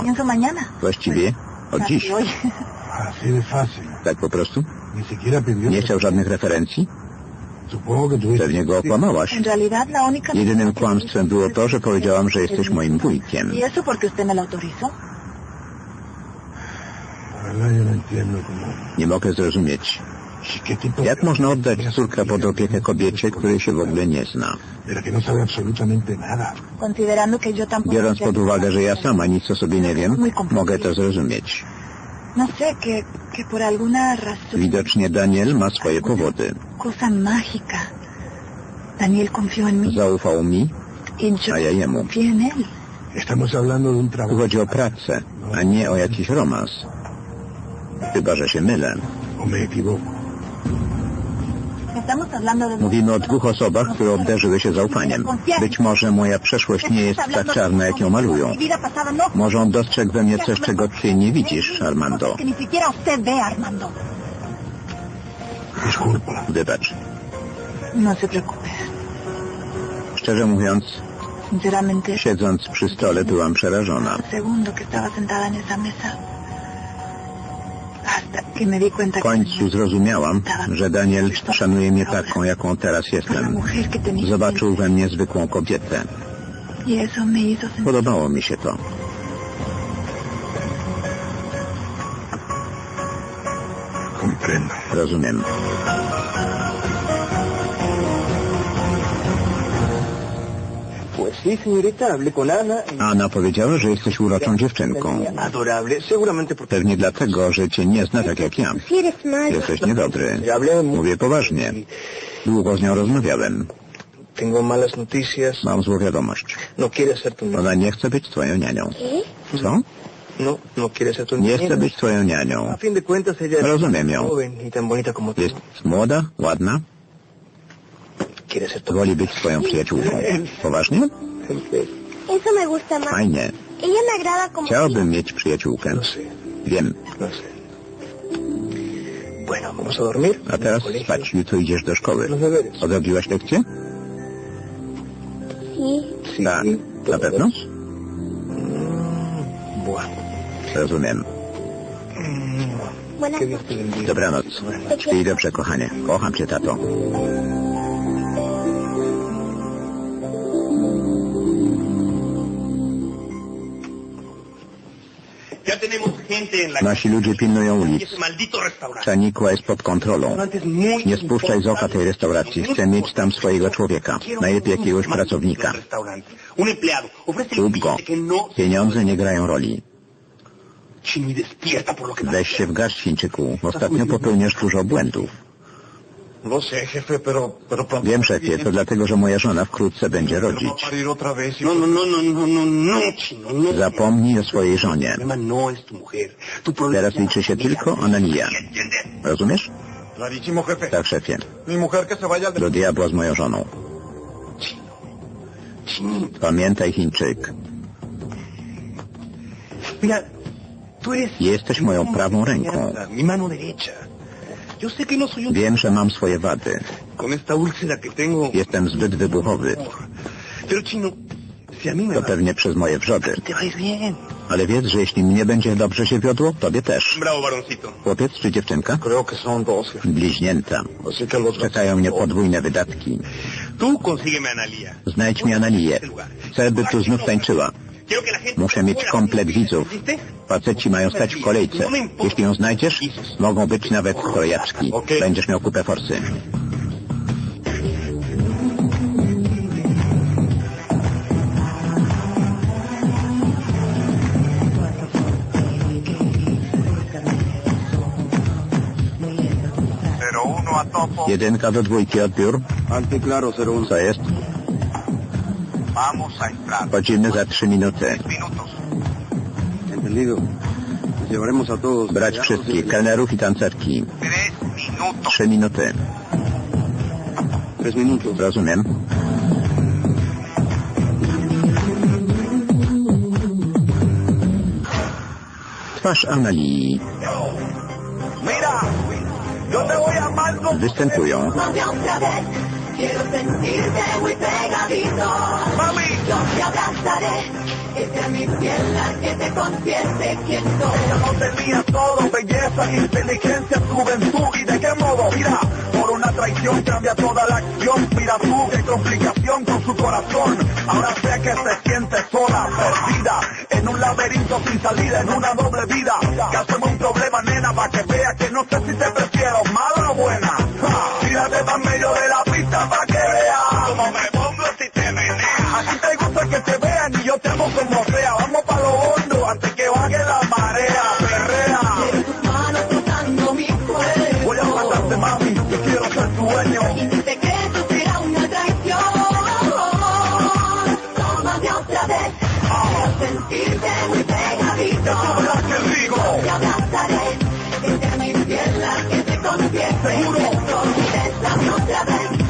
mañana. Właściwie od dziś. De fácil. Tak po prostu? Nie chciał żadnych referencji? Pewnie go okłamałaś. Jedynym kłamstwem było to, że powiedziałam, że jesteś moim wujkiem. ¿Y no. Nie mogę zrozumieć. ¿Y ¿Qué tipo Jak można oddać córkę pod opiekę kobiecie, której się w ogóle nie zna? Biorąc pod uwagę, że ja sama nic o sobie nie wiem, mogę to zrozumieć. Widocznie Daniel ma swoje powody. Zaufał mi, a ja jemu. chodzi o pracę, a nie o jakiś romans. Chyba, że się mylę. ¿O me equivoco? Mówimy o dwóch osobach, które obdarzyły się zaufaniem. Być może moja przeszłość nie jest tak czarna, jak ją malują. Może on dostrzegł we mnie coś, czego ty nie widzisz, Armando. Wybacz. No. Szczerze mówiąc, siedząc przy stole, byłam przerażona. W końcu zrozumiałam, że Daniel szanuje mnie taką, jaką teraz jestem. Zobaczył we mnie zwykłą kobietę. Podobało mi się to. Rozumiem. Ana. powiedziała, że jesteś uroczą dziewczynką. Pewnie dlatego, że cię nie zna tak jak ja. Jesteś niedobry. Mówię poważnie. Długo z nią rozmawiałem. Mam złą wiadomość. Ona nie chce być twoją nianią. Co? Nie chce być twoją nianią. Rozumiem ją. Jest młoda, ładna, woli być twoją przyjaciółką. Poważnie? Eso me gusta más. Fajnie. Ella me agrada como... Chciałbym mieć przyjaciółkę. No sé, Wiem. no sé. Bueno, vamos a dormir. A teraz spać. Jutro idziesz do szkoły. Odrobiłaś lekcję? Sí. Tak. sí, Na pewno? Mm, Bueno. Rozumiem. Mm. Dobranoc. Śpij dobrze, kochanie. Kocham cię, tato. Nasi ludzie pilnują ulic. Czanikła jest pod kontrolą. Muy Nie spuszczaj z oka tej restauracji. Chcę mieć tam swojego człowieka. Najlepiej jakiegoś pracownika. Kup go. no Pieniądze nie grają roli. Weź się w garść, Chińczyku. Ostatnio popełniasz dużo błędów. Wiem, szefie, to dlatego, że moja żona wkrótce będzie rodzić. y- No, no, no, no, no, no, no, no. Zapomnij o swojej żonie. No Teraz liczy się tylko ona i ja. Rozumiesz? Tak, szefie. Do diabła z moją żoną. Pamiętaj, Chińczyk. Jesteś moją prawą ręką. Wiem, że mam swoje wady. Jestem zbyt wybuchowy. To pewnie przez moje wrzody. Ale wiedz, że jeśli mnie będzie dobrze się wiodło, tobie też. Chłopiec czy dziewczynka? Bliźnięta. Czekają mnie podwójne wydatki. Znajdź mi Analię. Chcę, by tu znów tańczyła. Muszę mieć komplet widzów. Faceci mają stać w kolejce. Jeśli ją znajdziesz, mogą być nawet krojaczki. Będziesz miał kupę forsy. Jedynka do dwójki odbiór. Ante claro, 01. Co jest? Wchodzimy za trzy minuty. Brać wszystkich, kelnerów i tancerki. Trzy minuty. Rozumiem. Twarz Analii. Występują Mami, otra vez. Quiero sentirte muy pegadito. Mami, Yo te abrazaré. Y te Ella no tenía todo, belleza, inteligencia, juventud y de qué modo, mira, por una traición cambia toda la acción, mira tú qué complicación con su corazón, ahora sé que se siente sola, perdida, en un laberinto sin salida, en una doble vida, que hacemos un problema nena, para que vea que no sé si te prefiero,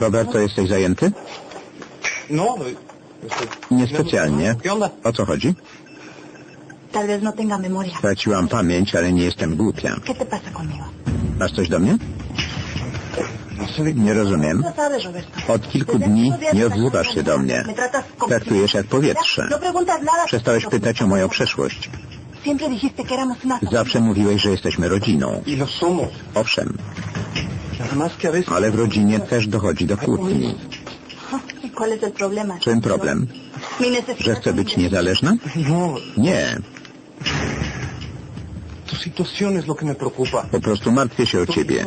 Roberto, jesteś zajęty? No, Niespecjalnie. O co chodzi? Tal vez no tenga memoria. Straciłam pamięć, ale nie jestem głupia. ¿Qué te pasa conmigo? Masz coś do mnie? Nie rozumiem. No. Od kilku dni nie odzywasz się do mnie. Traktujesz jak powietrze. No. Przestałeś pytać o moją przeszłość. Zawsze mówiłeś, że jesteśmy rodziną. Y. Owszem, ale w rodzinie też dochodzi do kłótni. Czym problem? Że chcę być niezależna? Nie, po prostu martwię się o ciebie.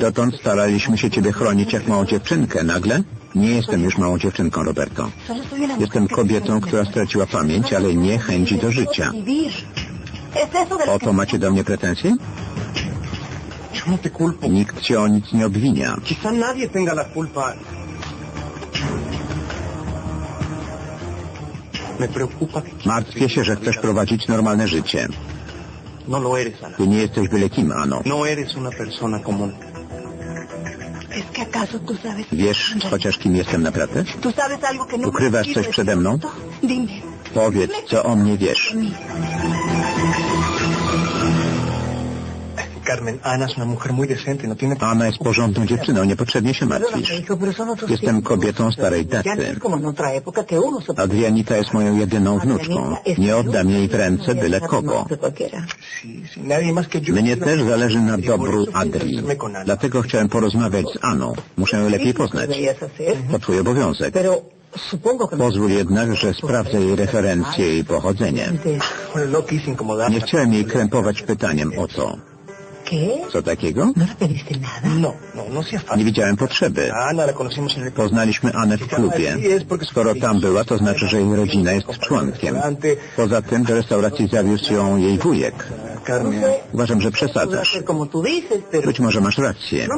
Dotąd staraliśmy się ciebie chronić jak małą dziewczynkę. Nagle? Nie jestem już małą dziewczynką, Roberto. Jestem kobietą, która straciła pamięć, ale nie chęci do życia. Vivir. Es eso de lo O que... to macie do mnie pretensje? Yo no te culpo. Nikt cię o nic nie obwinia. Quizá nadie tenga la culpa. Me preocupa Martwię się, że chcesz prowadzić normalne życie. no lo eres, Ana. Ty nie jesteś byle kim, Ano. No eres una persona común. Es que acaso tú sabes... Wiesz chociaż kim jestem naprawdę? ¿Tú sabes algo que no... Ukrywasz coś przede mną? Dime. Powiedz, co o mnie wiesz. Carmen, Ana es una mujer muy decente, no tiene... Anna jest porządną dziewczyną, niepotrzebnie się martwisz. Jestem kobietą starej daty. Adrianita jest moją jedyną wnuczką. Nie oddam jej w ręce byle kogo. Yo... Mnie też zależy na dobru Adri. Ana. Dlatego chciałem porozmawiać z Aną. Muszę ją lepiej poznać. To twój obowiązek. Pozwól jednak, że sprawdzę jej referencje i pochodzenie. No. Nie chciałem jej krępować pytaniem o co. ¿Qué? Co takiego? ¿No pediste nada? No, no, no. Nie widziałem potrzeby. A Ana la conocimos en el... Poznaliśmy Anę w klubie. Skoro tam była, to znaczy, że jej rodzina jest członkiem. Poza tym do restauracji zawiózł ją jej wujek. Carmen, Uważam, że przesadzasz. Być może masz rację.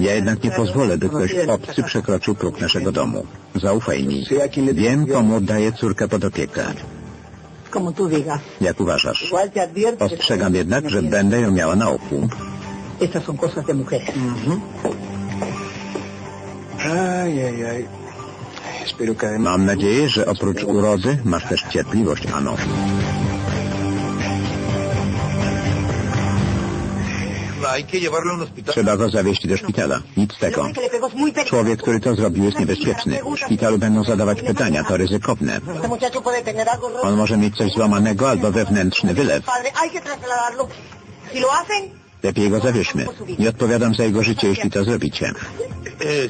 Ja jednak nie pozwolę, by ktoś obcy przekroczył próg naszego domu. Zaufaj mi. Wiem, komu oddaję córkę pod opiekę. Jak uważasz? Ostrzegam jednak, że będę ją miała na oku. Estas son cosas de mujeres. Además... Mam nadzieję, że oprócz urody masz też cierpliwość, Ano. Trzeba zawieźć do szpitala. Nic z tego. Człowiek, który to zrobił, jest niebezpieczny. W szpitalu będą zadawać pytania, to ryzykowne. On może mieć coś złamanego albo wewnętrzny wylew. Lepiej go zawieźmy. Nie odpowiadam za jego życie, jeśli to zrobicie.